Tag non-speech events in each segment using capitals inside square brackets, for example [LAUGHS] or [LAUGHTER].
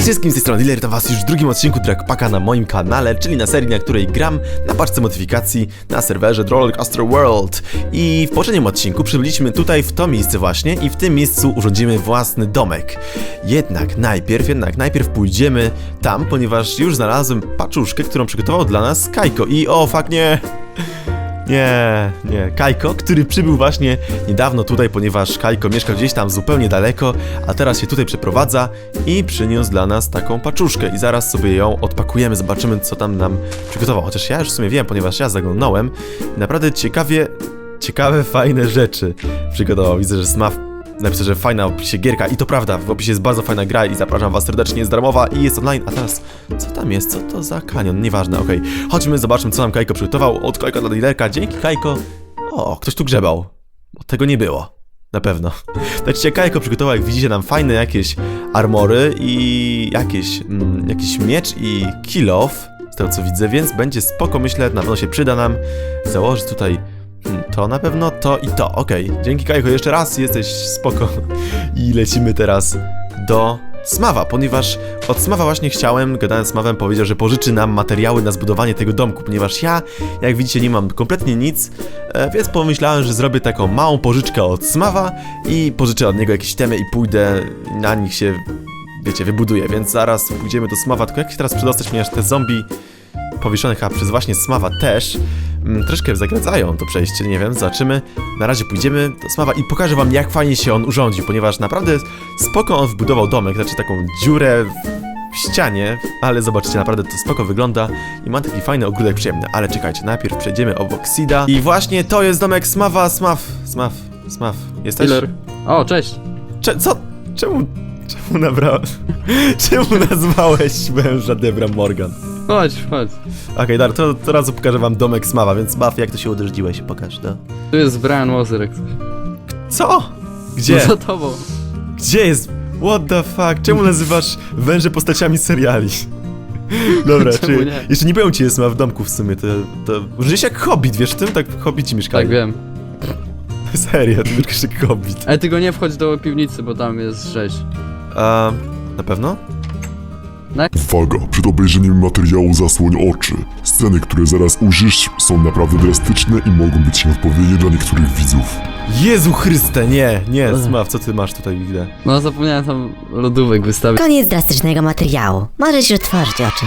Cześć wszystkim, z tej strony Dealer, witam was już w drugim odcinku Dragpaka na moim kanale, czyli na serii, na której gram na paczce modyfikacji na serwerze Rollercoaster World. I w poprzednim odcinku przybyliśmy tutaj w to miejsce właśnie i w tym miejscu urządzimy własny domek. Jednak najpierw, jednak najpierw pójdziemy tam, ponieważ już znalazłem paczuszkę, którą przygotował dla nas Kajko i o, fuck nie! Nie, nie. Kajko, który przybył właśnie niedawno tutaj, ponieważ Kajko mieszka gdzieś tam zupełnie daleko, a teraz się tutaj przeprowadza i przyniósł dla nas taką paczuszkę i zaraz sobie ją odpakujemy, zobaczymy co tam nam przygotował. Chociaż ja już w sumie wiem, ponieważ ja zaglądnąłem i naprawdę ciekawie, ciekawe, fajne rzeczy przygotował. Widzę, że Smaf napisał, że fajna opisie gierka i to prawda, w opisie jest bardzo fajna gra i zapraszam was serdecznie, jest darmowa i jest online. A teraz, co tam jest? Co to za kanion? Nieważne, okej. Chodźmy, zobaczmy, co nam Kajko przygotował. Od Kajka do liderka. Dzięki, Kajko. O, ktoś tu grzebał. Bo tego nie było. Na pewno. [LAUGHS] Znaczy, Kajko przygotował, jak widzicie, nam fajne jakieś armory i jakieś, mm, jakiś miecz i kill off, z tego co widzę, więc będzie spoko, myślę, na pewno się przyda nam założyć tutaj Hmm, To na pewno to i to, okej. Dzięki Kajko jeszcze raz, jesteś spoko. [LAUGHS] I lecimy teraz do Smawa, ponieważ od Smawa właśnie chciałem, gadając z Smawem, powiedział, że pożyczy nam materiały na zbudowanie tego domku, ponieważ ja, jak widzicie, nie mam kompletnie nic, e, więc pomyślałem, że zrobię taką małą pożyczkę od Smawa i pożyczę od niego jakieś temy i pójdę na nich się, wiecie, wybuduję, więc zaraz pójdziemy do Smawa, tylko jak się teraz przedostać, ponieważ te zombie powieszonych, a przez właśnie Smawa też, mm, troszkę zagradzają to przejście, nie wiem, zobaczymy. Na razie pójdziemy do Smawa i pokażę wam, jak fajnie się on urządził, ponieważ naprawdę spoko on wbudował domek, znaczy taką dziurę w ścianie, ale zobaczycie, naprawdę to spoko wygląda i ma taki fajny ogródek przyjemny. Ale czekajcie, najpierw przejdziemy obok Sida i właśnie to jest domek Smawa, Smaw, Smaw, Smaw, jesteś? Killer. O, cześć. Cze co? Czemu, czemu nabrałem, [LAUGHS] czemu nazwałeś męża Debra Morgan? Chodź, chodź. Okej, dobra, to, razu pokażę wam domek Smawa, więc Smaw, jak to się udrżdziłeś, pokaż, no. Tu jest Brian coś. Co? Gdzie? No za tobą. Gdzie jest? What the fuck? Czemu nazywasz węże postaciami seriali? [LAUGHS] Dobra, Czemu czy... nie? Jeszcze nie powiem ci jest Smaw w domku w sumie, to... to... Żyjesz jak hobbit, wiesz tym? Tak hobbici mieszkają. Tak, wiem. [LAUGHS] Serio, ty mieszkasz jak hobbit. Ale tylko nie wchodź do piwnicy, bo tam jest rzeź. A, na pewno? Uwaga, przed obejrzeniem materiału zasłoń oczy. Sceny, które zaraz ujrzysz, są naprawdę drastyczne i mogą być nieodpowiednie dla niektórych widzów. Jezu Chryste, nie, nie, Smaw, co ty masz tutaj, widzę? No zapomniałem tam lodówek wystawić. Koniec drastycznego materiału. Możesz już otworzyć oczy.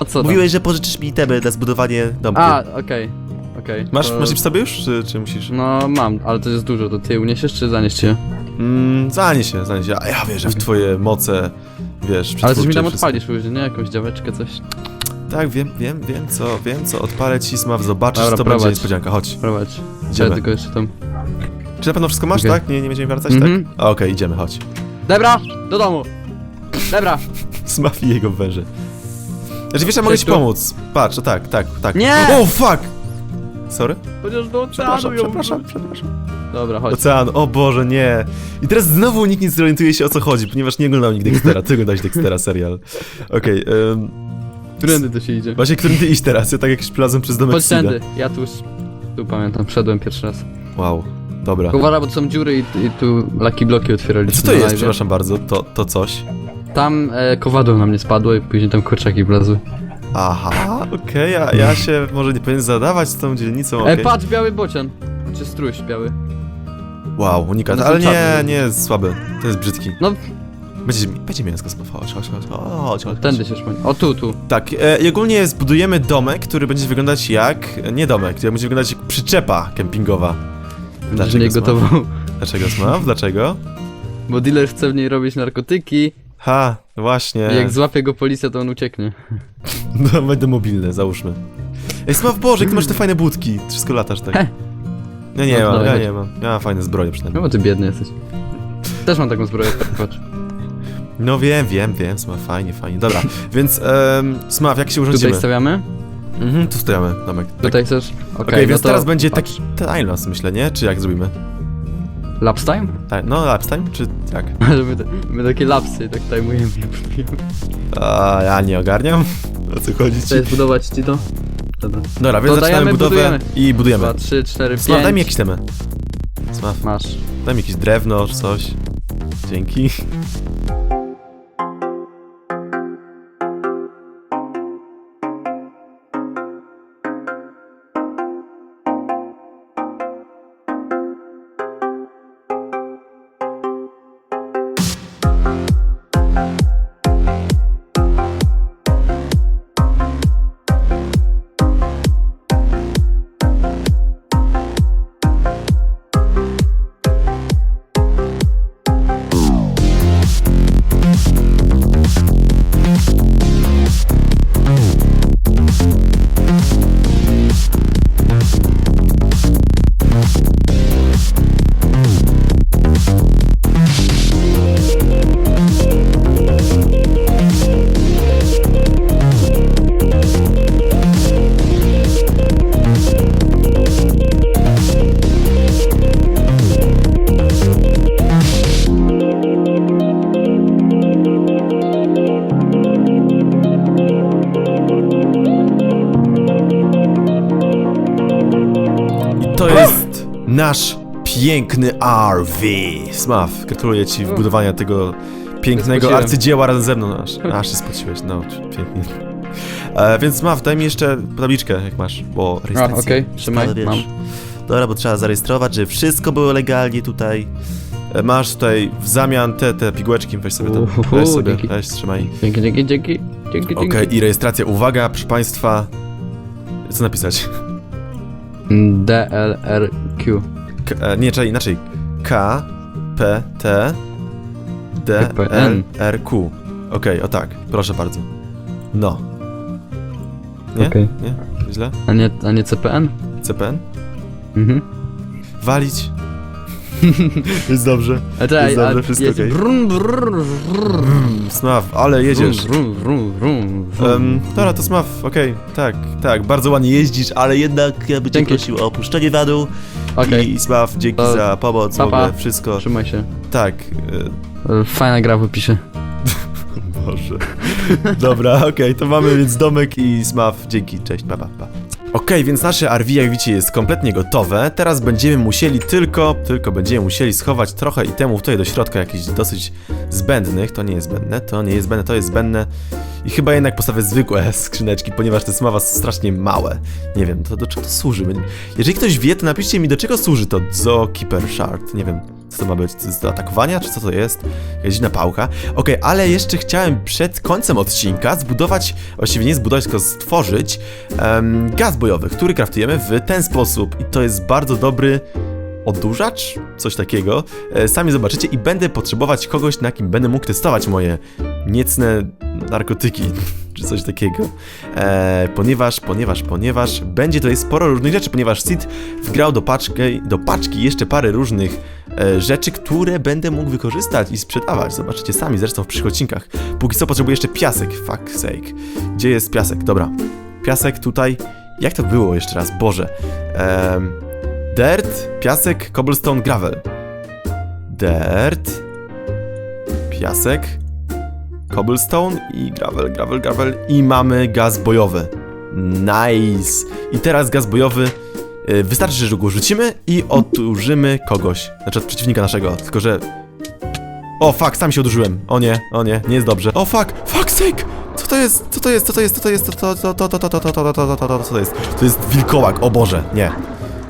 A co tam? Mówiłeś, że pożyczysz mi temy na zbudowanie domku. A, okej. Okej. Masz, to- masz je w sobie już, czy, czy musisz? No mam, ale to jest dużo. To ty uniesiesz czy zanieść cię? Mm, zanieś się, zanieś się. A ja wierzę w twoje moce, wiesz, Ale coś mi tam wszystko. odpalisz później, nie? Jakąś działeczkę, coś. Tak, wiem, wiem, wiem co, wiem co, odpalę ci Smaw, zobaczysz, Dobra, to prowadź. będzie niespodzianka, chodź. Prowadź. Idziemy. Ja tylko jeszcze tam. Czy na pewno wszystko masz, Okej. tak? Nie, nie będziemy wracać, Mhm. tak? A, Okej, idziemy, chodź. Dobra, do domu. Dobra. [LAUGHS] Smaw i jego węże. Znaczy, wiesz, ja mogę ci tu. pomóc. Patrz, o tak, tak, tak. Nie! O, fuck! Sorry? Chociaż do Przepraszam, oceanu ją przepraszam, przepraszam. Dobra, chodź. Ocean, o Boże, nie. I teraz znowu nikt nie zorientuje się o co chodzi, ponieważ nie oglądał nigdy Dextera, ty oglądałeś Dextera serial. Okej, okay, Którędy to się idzie? właśnie którym ty iść teraz? Ja tak jak przelazłem przez domek Chodź Sida. tędy. Ja tu, tu pamiętam, wszedłem pierwszy raz. Wow, dobra. Uważaj, bo są dziury i, i tu laki bloki otwieraliśmy Co to na jest, live. przepraszam bardzo, to, to coś? Tam e, kowadło na mnie spadło i później tam kurczaki wlazły. Aha, okej, a ja się może nie powinien zadawać z tą dzielnicą, E, okej. patrz, biały bocian. Czy struś biały. Wow, unikat, One są ale nie, czarne. nie, jest słaby, to jest brzydki. No, Będzie, będzie mięsko smafa, chodź, chodź, chodź, chodź, chodź. tędy się szponi. O, tu, tu. Tak, e, i ogólnie zbudujemy domek, który będzie wyglądać jak, nie domek, który będzie wyglądać jak przyczepa kempingowa. Będziesz nie Smaw? gotował. Dlaczego Smaw? Dlaczego? Bo dealer chce w niej robić narkotyki Ha, właśnie. jak złapie go policja, to on ucieknie. [LAUGHS] No, będę mobilny, załóżmy. Ej, Smaw, Boże, jak ty masz te fajne budki, Ty wszystko latasz tak. He. Ja nie No, mam, dawaj, ja chodź. nie mam. Ja mam fajne zbroje No przynajmniej. bo ty biedny jesteś. Też mam taką zbroję, patrz. No wiem, wiem, wiem, Smaw, fajnie, fajnie. Dobra, [LAUGHS] więc um, Smaw, jak się urządzimy? Tutaj stawiamy? Mhm, tu stawiamy domek. Tak. Tutaj chcesz? Okej, Okej, więc no to teraz będzie taki timelapse, myślę, nie? Czy jak zrobimy? Laps time? Tak, no, lapse time, czy jak? [LAUGHS] Żeby te, my takie lapsy tak tajmujemy. A, ja nie ogarniam. O co chodzi ci? Chcesz budować ci to? Dobra. Dobra, więc To zaczynamy dajemy, budowę budujemy. i budujemy. Dwa, trzy, cztery, Smaw, daj mi pięć. jakieś temy. Smaw, Masz. daj mi jakieś drewno czy coś. Dzięki. Nasz piękny RV. Smaw, gratuluję ci wbudowania tego pięknego arcydzieła razem ze mną. Aż, [LAUGHS] aż się spociłeś, no, pięknie. E, więc Smaw, daj mi jeszcze tabliczkę, jak masz, bo A, rejestracja. okej, trzymaj, Wiesz. mam. Dobra, bo trzeba zarejestrować, że wszystko było legalnie tutaj. E, Masz tutaj w zamian te, te pigłeczki, weź sobie tam, Uhuhu, weź sobie, dzięki. weź, trzymaj. Dzięki, dzięki, dzięki. Dzięki, Okej, dzięki. i rejestracja, uwaga, proszę państwa. Co napisać? DLRQ. K, e, nie, czekaj, inaczej. K, P, T, D, L. R, Q. Okej, o tak, proszę bardzo. No. Nie? Okej. Nie? Źle? A nie, a nie CPN? CPN? Mhm. Walić? [LAUGHS] Jest dobrze. A czekaj, Jest dobrze, a wszystko okej. brum, brum, Smaw, ale jedziesz. Brum, brum, brum, brum. Um, dobra, to Smaw, okej, tak, tak, bardzo ładnie jeździsz, ale jednak ja bym cię Dzięki. prosił o opuszczenie wadu. Okej, I Smaw, dzięki To za pomoc, w pa, pa. ogóle, wszystko. trzymaj się. Tak, e, E, Fajna gra w opisie. [LAUGHS] Boże. Dobra, okej, to mamy więc domek i Smaw. Dzięki, cześć, pa, pa, pa. Okej, więc nasze RV, jak widzicie, jest kompletnie gotowe. Teraz będziemy musieli tylko, tylko będziemy musieli schować trochę itemów tutaj do środka, jakichś dosyć zbędnych. To nie jest zbędne, to nie jest zbędne, to jest zbędne. I chyba jednak postawię zwykłe [LAUGHS] skrzyneczki, ponieważ te smawa są strasznie małe. Nie wiem, to do czego to służy? Jeżeli ktoś wie, to napiszcie mi, do czego służy to Zookeeper Shard. Nie wiem, co to ma być, do atakowania, czy co to jest? Jakaś dziwna pałka. Okej, ale jeszcze chciałem przed końcem odcinka zbudować, właściwie nie zbudować, tylko stworzyć em, gaz bojowy, który kraftujemy w ten sposób. I to jest bardzo dobry odurzacz, coś takiego. E, sami zobaczycie i będę potrzebować kogoś, na kim będę mógł testować moje niecne narkotyki, [LAUGHS] czy coś takiego. E, ponieważ, ponieważ, ponieważ będzie tutaj sporo różnych rzeczy, ponieważ Sid wgrał do paczki, do paczki jeszcze parę różnych rzeczy, które będę mógł wykorzystać i sprzedawać. Zobaczycie sami zresztą w przyszłych odcinkach. Póki co potrzebuję jeszcze piasek, fuck sake. Gdzie jest piasek? Dobra. Piasek tutaj. Jak to było jeszcze raz? Boże. Em, dirt, piasek, cobblestone, gravel. Dirt, piasek, cobblestone i gravel, gravel, gravel. I mamy gaz bojowy. Nice. I teraz gaz bojowy. Y, Wystarczy, że go rzucimy i odurzymy kogoś. Znaczy od przeciwnika naszego. Tylko, że o, fuck, sam się odurzyłem. O nie, o nie, nie jest dobrze. O, fuck, fuck sake! Co to jest? Co to jest? Co to jest? Co to jest? Co to, to, to, to, to, to, to, to, to, to, co to jest? To jest wilkołak, o Boże, nie.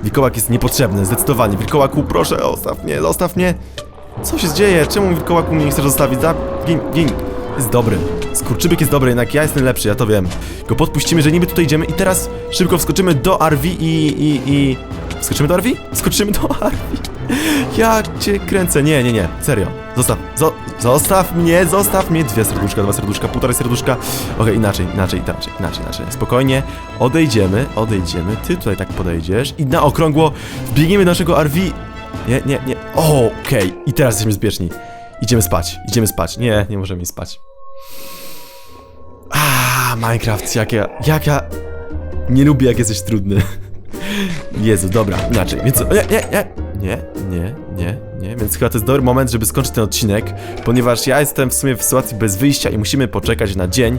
Wilkołak jest niepotrzebny, zdecydowanie. Wilkołaku, proszę, zostaw mnie, zostaw mnie. Co się dzieje? Czemu wilkołaku mnie nie chcesz zostawić? Za... Gin, gin. Jest dobry. Skurczybyk jest dobry, jednak ja jestem lepszy, ja to wiem. Go podpuścimy, że niby tutaj idziemy i teraz szybko wskoczymy do RV i... i, i... Skoczymy do RV? Skoczymy do [LAUGHS] RV. Ja cię kręcę. Nie, nie, nie. Serio. Zostaw. Zo zostaw mnie, zostaw mnie. Dwie serduszka, dwa serduszka, półtorej serduszka. Okej, inaczej, inaczej, inaczej, inaczej, inaczej. Spokojnie. Odejdziemy, odejdziemy. Ty tutaj tak podejdziesz i na okrągło wbiegniemy do naszego RV. Nie, nie, nie. Okej. I teraz jesteśmy bezpieczni. Idziemy spać, idziemy spać. Nie, nie możemy spać. A, Minecraft, jak ja, jak ja nie lubię, jak jesteś trudny. [LAUGHS] Jezu, dobra, inaczej, więc... Nie, nie, nie, nie, nie, nie, nie, więc chyba to jest dobry moment, żeby skończyć ten odcinek, ponieważ ja jestem w sumie w sytuacji bez wyjścia i musimy poczekać na dzień,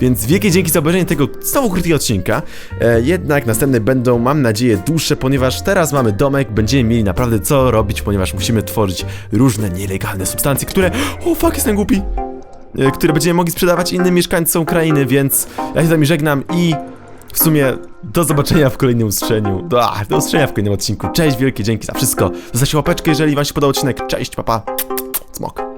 więc wielkie dzięki za obejrzenie tego znowu krótkiego odcinka, e, jednak następne będą, mam nadzieję, dłuższe, ponieważ teraz mamy domek, będziemy mieli naprawdę co robić, ponieważ musimy tworzyć różne nielegalne substancje, które... O, fuck, jestem głupi! E, które będziemy mogli sprzedawać innym mieszkańcom krainy, więc ja się z wami żegnam i w sumie do zobaczenia w kolejnym ustrzeniu. Do, do ustrzenia w kolejnym odcinku. Cześć, wielkie dzięki za wszystko. Zostawcie łapeczkę, jeżeli wam się podobał odcinek. Cześć, papa. Smok.